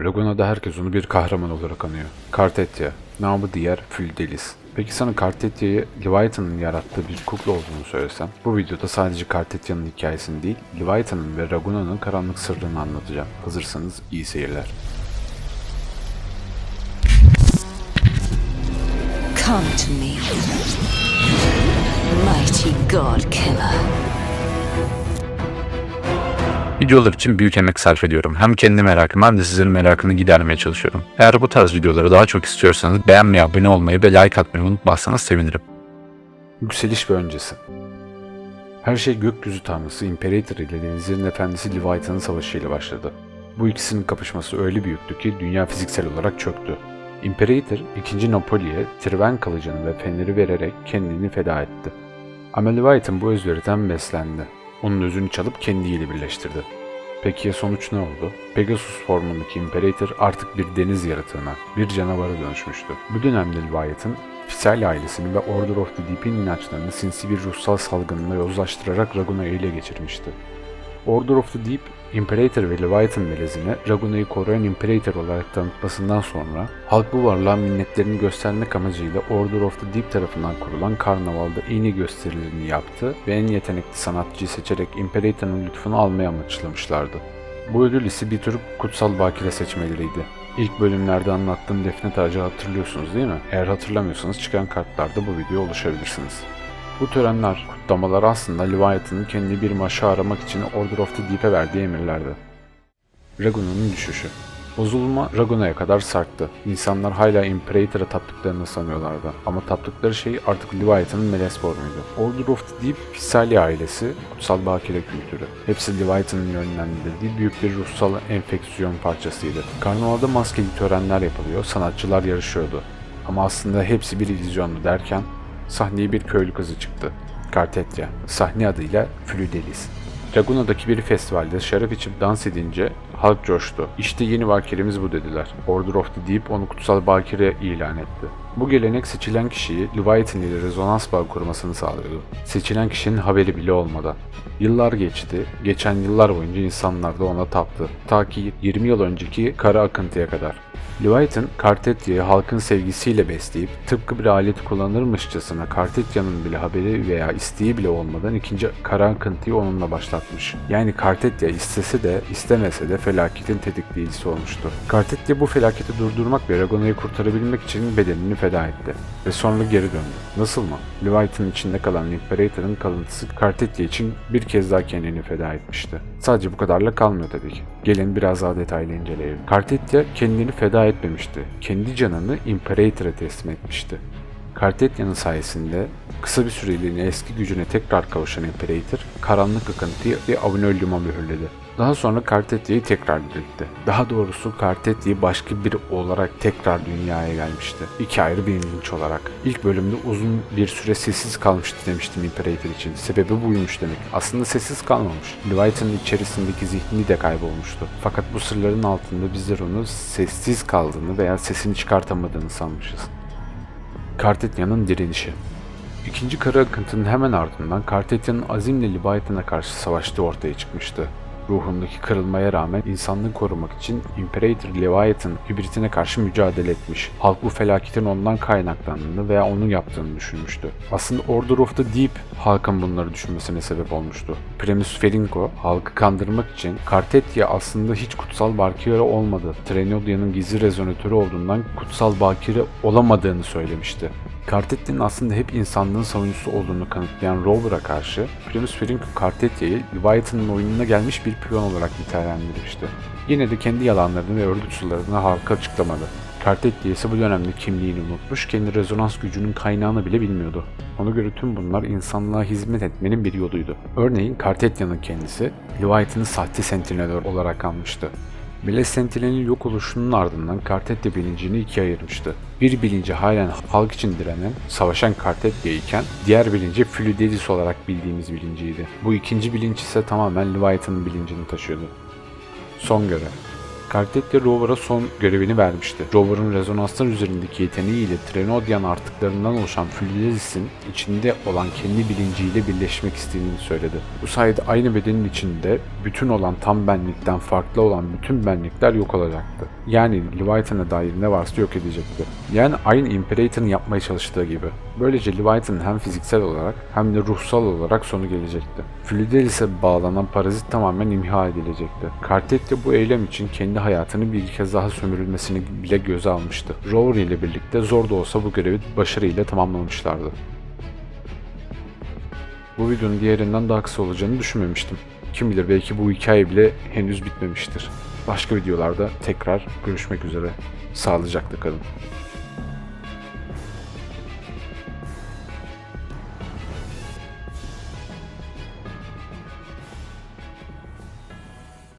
Laguna'da herkes onu bir kahraman olarak anıyor. Kartetya, namı diğer Füldelis. Peki sana Kartetya'yı Leviathan'ın yarattığı bir kukla olduğunu söylesem, bu videoda sadece Kartetya'nın hikayesini değil, Leviathan'ın ve Raguna'nın karanlık sırrını anlatacağım. Hazırsanız iyi seyirler. Come to me, mighty God killer. Videolar için büyük emek sarf ediyorum. Hem kendi merakımı hem de sizlerin merakını gidermeye çalışıyorum. Eğer bu tarz videoları daha çok istiyorsanız beğenmeyi, abone olmayı ve like atmayı unutmazsanız sevinirim. Yükseliş ve öncesi. Her şey gökyüzü tanrısı Imperator ile denizlerin efendisi Leviathan'ın savaşıyla başladı. Bu ikisinin kapışması öyle büyüktü ki dünya fiziksel olarak çöktü. Imperator 2. Napoli'ye Triven kılıcını ve feneri vererek kendini feda etti. Ama Leviathan bu özveriden beslendi. Onun özünü çalıp kendiyle birleştirdi. Peki ya sonuç ne oldu? Pegasus formundaki Imperator artık bir deniz yaratığına, bir canavara dönüşmüştü. Bu dönemde Leviathan, Fisel ailesini ve Order of the Deep'in inançlarını sinsi bir ruhsal salgınla yozlaştırarak Raguna'yı ele geçirmişti. Order of the Deep, Imperator ve Leviathan melezine Raguna'yı koruyan Imperator olarak tanıtmasından sonra halk bu varlığa minnetlerini göstermek amacıyla Order of the Deep tarafından kurulan karnavalda iyi gösterilerini yaptı ve en yetenekli sanatçıyı seçerek Imperator'ın lütfunu almaya amaçlamışlardı. Bu ödül ise bir tür kutsal bakire seçmeleriydi. İlk bölümlerde anlattığım defne tacı hatırlıyorsunuz değil mi? Eğer hatırlamıyorsanız çıkan kartlarda bu videoya ulaşabilirsiniz. Bu törenler, kutlamalar aslında Leviathan'ın kendi bir maşa aramak için Order of the Deep'e verdiği emirlerdi. Raguna'nın düşüşü. Bozulma Raguna'ya kadar sarktı. İnsanlar hala Imperator'a taptıklarını sanıyorlardı. Ama taptıkları şey artık Leviathan'ın melez formuydu. Order of the Deep, Pisali ailesi, kutsal bakire kültürü. Hepsi Leviathan'ın yönlendirdiği büyük bir ruhsal enfeksiyon parçasıydı. Karnavalda maskeli törenler yapılıyor, sanatçılar yarışıyordu. Ama aslında hepsi bir illüzyondu derken sahneye bir köylü kızı çıktı. Kartetya, sahne adıyla Flüdelis. Laguna'daki bir festivalde şarap içip dans edince halk coştu. İşte yeni bakiremiz bu dediler. Order of the Deep onu kutsal bakire ilan etti. Bu gelenek seçilen kişiyi Leviathan ile rezonans bağı kurmasını sağlıyordu. Seçilen kişinin haberi bile olmadan. Yıllar geçti. Geçen yıllar boyunca insanlar da ona taptı. Ta ki 20 yıl önceki kara akıntıya kadar. Leviathan, Kartetya'yı halkın sevgisiyle besleyip tıpkı bir alet kullanırmışçasına Kartetya'nın bile haberi veya isteği bile olmadan ikinci kara akıntıyı onunla başlatmış. Yani Kartetya istese de istemese de felaketin tetikleyicisi olmuştu. Kartetya bu felaketi durdurmak ve Ragona'yı kurtarabilmek için bedenini feda etti. Ve sonra geri döndü. Nasıl mı? Leviathan'ın içinde kalan Imperator'ın kalıntısı Kartetya için bir kez daha kendini feda etmişti. Sadece bu kadarla kalmıyor tabii ki. Gelin biraz daha detaylı inceleyelim. Kartetya kendini feda etmemişti. Kendi canını Imperator'a teslim etmişti. Kartetya'nın sayesinde kısa bir süreliğine eski gücüne tekrar kavuşan Imperator, karanlık akıntıyı bir Avunölyum'a mühürledi. Daha sonra Kartetya'yı tekrar diriltti. Daha doğrusu Kartetya'yı başka biri olarak tekrar dünyaya gelmişti. İki ayrı bilinç olarak. İlk bölümde uzun bir süre sessiz kalmıştı demiştim Imperator için. Sebebi buymuş demek. Aslında sessiz kalmamış. Leviathan'ın içerisindeki zihni de kaybolmuştu. Fakat bu sırların altında bizler onu sessiz kaldığını veya sesini çıkartamadığını sanmışız. Kartetya'nın direnişi. İkinci kara akıntının hemen ardından Kartetya'nın azimle Leviathan'a karşı savaştığı ortaya çıkmıştı. Ruhundaki kırılmaya rağmen insanlığı korumak için Imperator Leviathan hibritine karşı mücadele etmiş. Halk bu felaketin ondan kaynaklandığını veya onun yaptığını düşünmüştü. Aslında Order of the Deep halkın bunları düşünmesine sebep olmuştu. Primus Felinko halkı kandırmak için Kartetya aslında hiç kutsal bakire olmadı. Trenodia'nın gizli rezonatörü olduğundan kutsal bakire olamadığını söylemişti. Kartetya'nın aslında hep insanlığın savunucusu olduğunu kanıtlayan Rover'a karşı Primus Felinko Kartetya'yı Leviathan'ın oyununa gelmiş bir piyon olarak nitelendirmişti. Yine de kendi yalanlarını ve örgütçülerini halka açıklamadı. Kartetya ise bu dönemde kimliğini unutmuş, kendi rezonans gücünün kaynağını bile bilmiyordu. Ona göre tüm bunlar insanlığa hizmet etmenin bir yoluydu. Örneğin Kartetya'nın kendisi Leviathan'ı sahte sentinel olarak almıştı. Melez Sentile'nin yok oluşunun ardından Kartetya bilincini ikiye ayırmıştı. Bir bilinci halen halk için direnen, savaşan Kartetya iken diğer bilinci Flüdelis olarak bildiğimiz bilinciydi. Bu ikinci bilinç ise tamamen Leviathan'ın bilincini taşıyordu. Son görev. Kartetya Rover'a son görevini vermişti. Rover'ın rezonanslar üzerindeki yeteneğiyle Trenodian artıklarından oluşan Flüdelis'in içinde olan kendi bilinciyle birleşmek istediğini söyledi. Bu sayede aynı bedenin içinde bütün olan tam benlikten farklı olan bütün benlikler yok olacaktı. Yani Leviathan'a dair ne varsa yok edecekti. Yani aynı Imperator'ın yapmaya çalıştığı gibi. Böylece Leviathan'ın hem fiziksel olarak hem de ruhsal olarak sonu gelecekti. Fidelis'e bağlanan parazit tamamen imha edilecekti. Kartet de bu eylem için kendi hayatını bir kez daha sömürülmesini bile göze almıştı. Rory ile birlikte zor da olsa bu görevi başarıyla tamamlamışlardı. Bu videonun diğerinden daha kısa olacağını düşünmemiştim. Kim bilir belki bu hikaye bile henüz bitmemiştir. Başka videolarda tekrar görüşmek üzere. Sağlıcakla kalın.